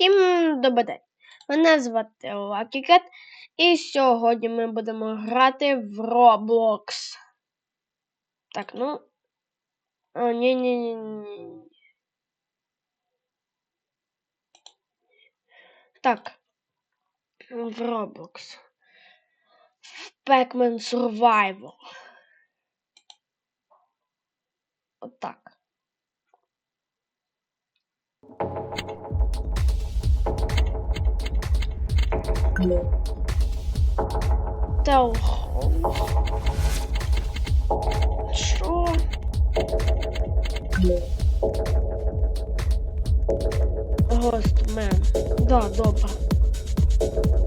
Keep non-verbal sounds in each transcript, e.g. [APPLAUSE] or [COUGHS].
Всім добрий день. Мене звати Лакікет, і сьогодні ми будемо грати в Roblox. Так, ну. О, ні, ні, ні, ні. Так. В Roblox. В Pac-Man Survival. Отак. Телхоу. Що? Гостмен. Да, добре. Добре.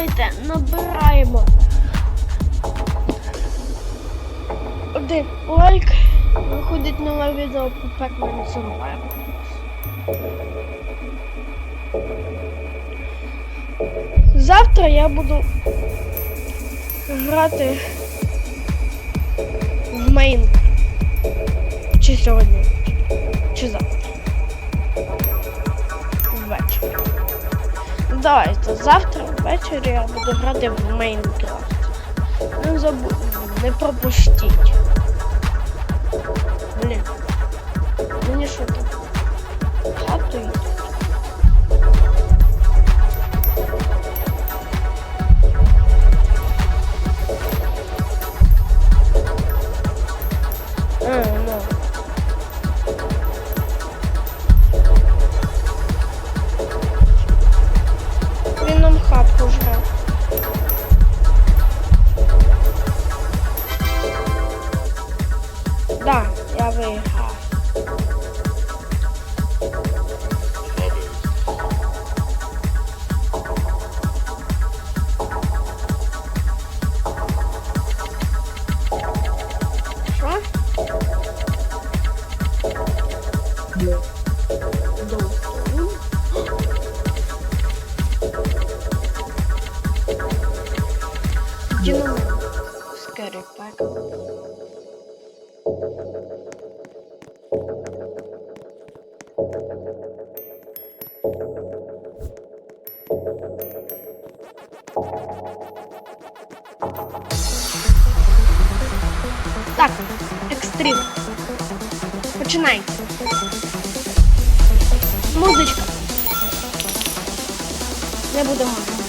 Давайте набираємо. Один лайк. Виходить нове відео по Pac-Man. Завтра я буду грати в Майнкрафт. Чи сьогодні? Чи завтра? Давайте завтра ввечері я буду грати в Майнкрафт. Не забудь, не пропустіть. Блін. Мені що там? Хату йде. Так, екстрим. Починай. Музичка. Не будемо.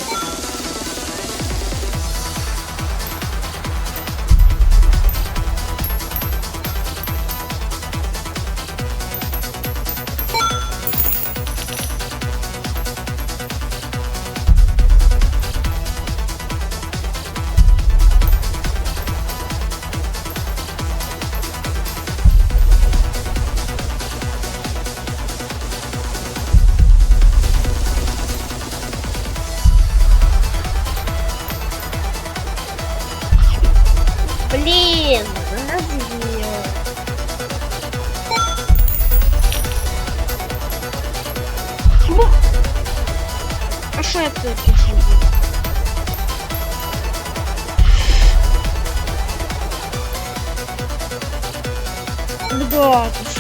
Блін, вона з'їла. Чому? А що я тут пишу? Да, ти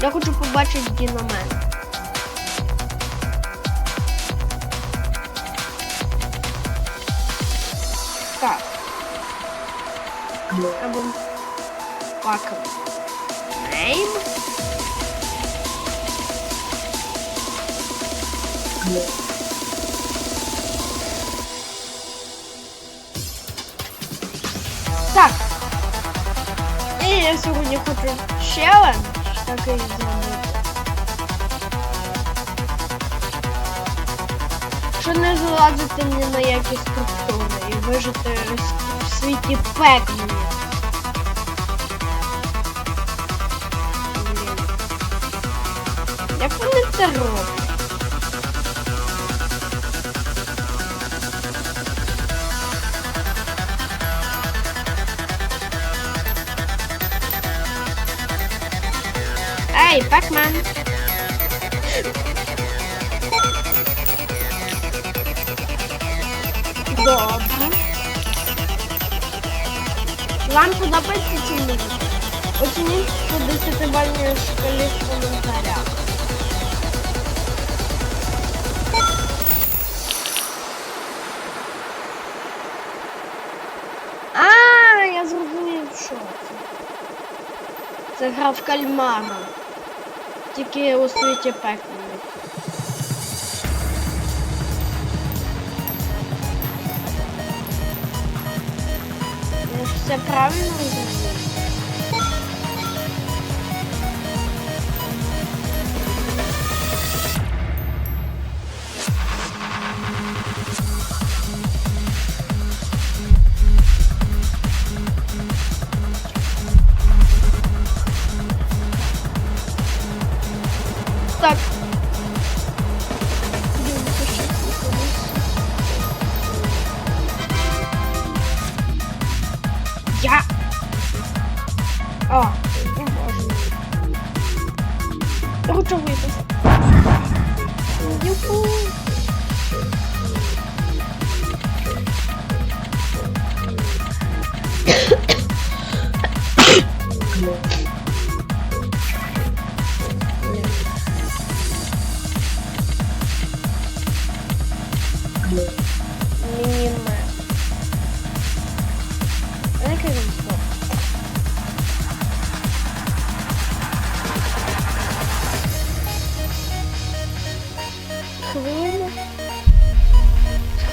Я хочу побачити діномен. Так. Або плакав. Нейм. Yeah. Так. І я сьогодні хочу челендж такий зробити. Що не залазити ні на які структури і вижити в світі. Блін. Як вони це роблять? Ей, Пекмен! Добре. Вам подобається ці музики? Оцініть по 10-бальній шкалі в коментарях. А, я зрозумів, що це. Це гра в кальмара. Тільки у світі пеклений. Я все правильно розумію?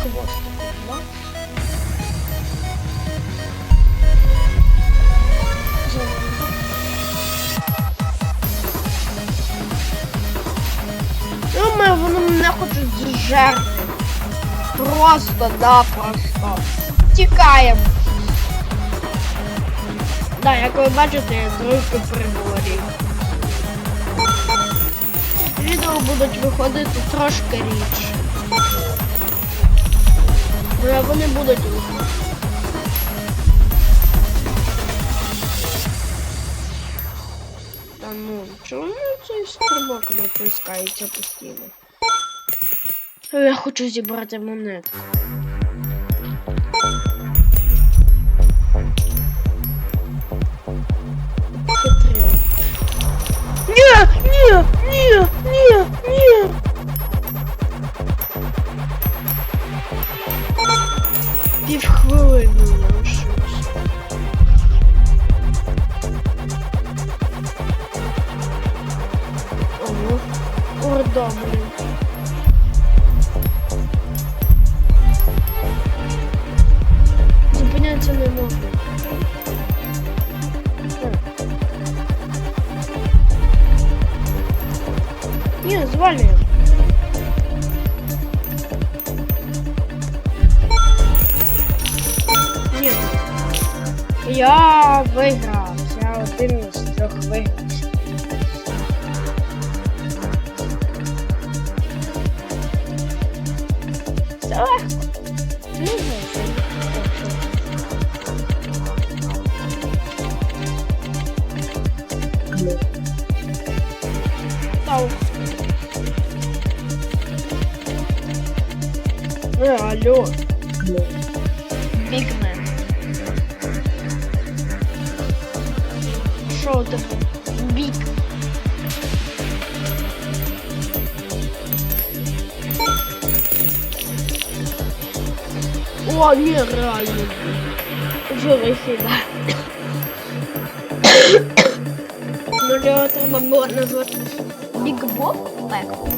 Зелено. Думаю, вони мене хочуть зжерти. Просто, да, просто. Тікаємо. Да, як ви бачите, я трохи приборів. Відео будуть виходити трошки рідше. Вони будуть. Та ну, чому цей стрибок натискається постійно? Я хочу зібрати ні, ні, ні. Півхвилини Я виграв. Я один із трьох виграв. Все легко. Не знаю, що Став. Е, алло. Бігмен. У тебе? Біг. О, нереально. реально. Живий хіба. [COUGHS] Ну, для треба було назвати Биг Боб Пекло.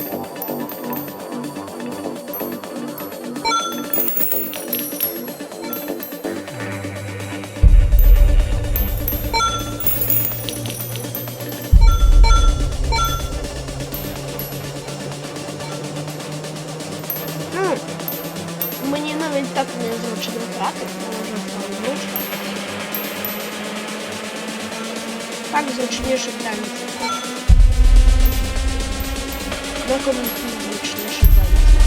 Грати, може там зручно. Так танці. На кому зручніше танці.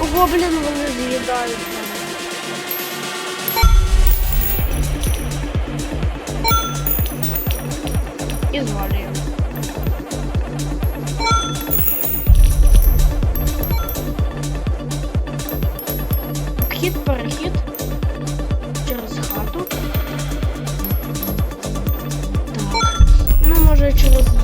Ого, блін, вони з'їдають. мене. І звалюємо. Вхід, Ну,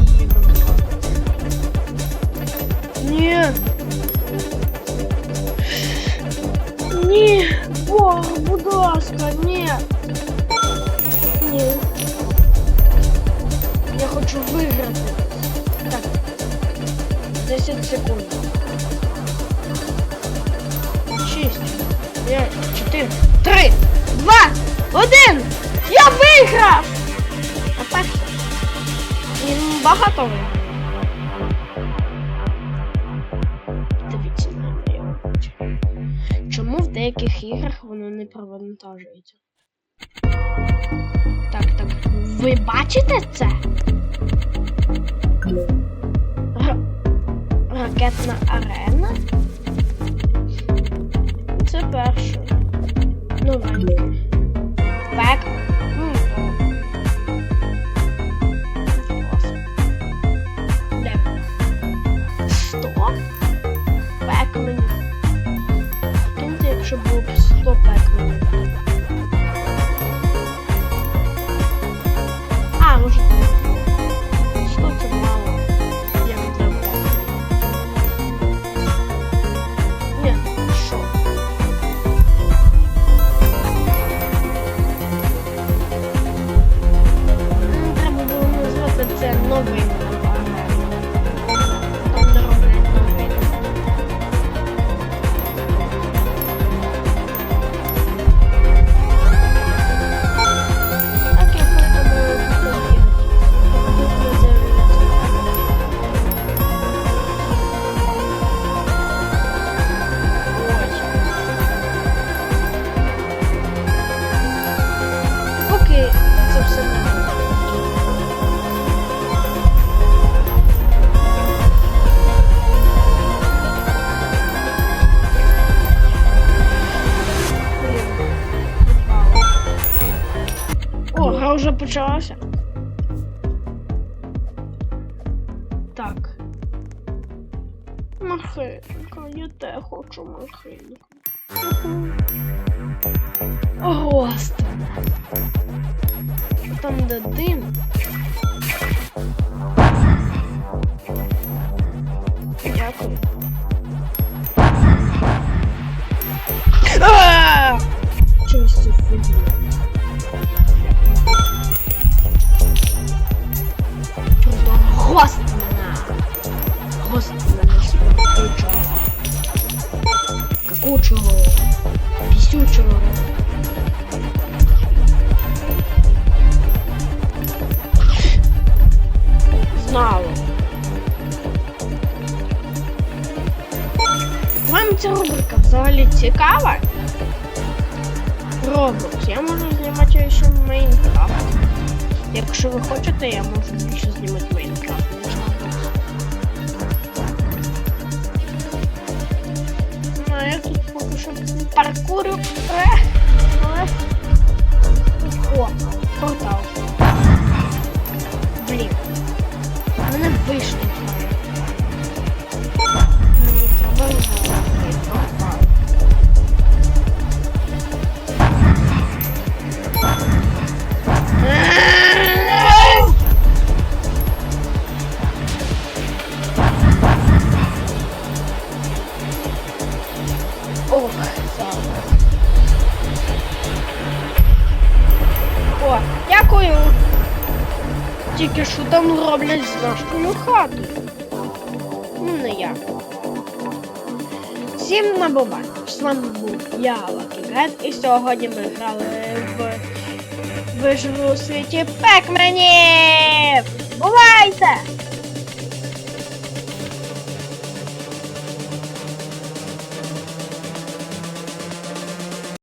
багато виграв. Дивіться на. Чому в деяких іграх воно не провантажується? Так, так. Ви бачите це? Р- Ракетна арена? Це перше. Новеньке. Пек. Почалася. Так. Махинка, я те хочу махинку. Господи. Там де дим. Цікава? Roblox. Я можу знімати ще Майнкрафт. Якщо ви хочете, я можу більше знімати Майнкрафт. Ну, я тут поки що паркурю. Дякую. Тільки що там роблять з нашою хатою? Ну, не я. Всім на боба. З вами був я, Лакігет, і сьогодні ми грали в виживу світі пекменів!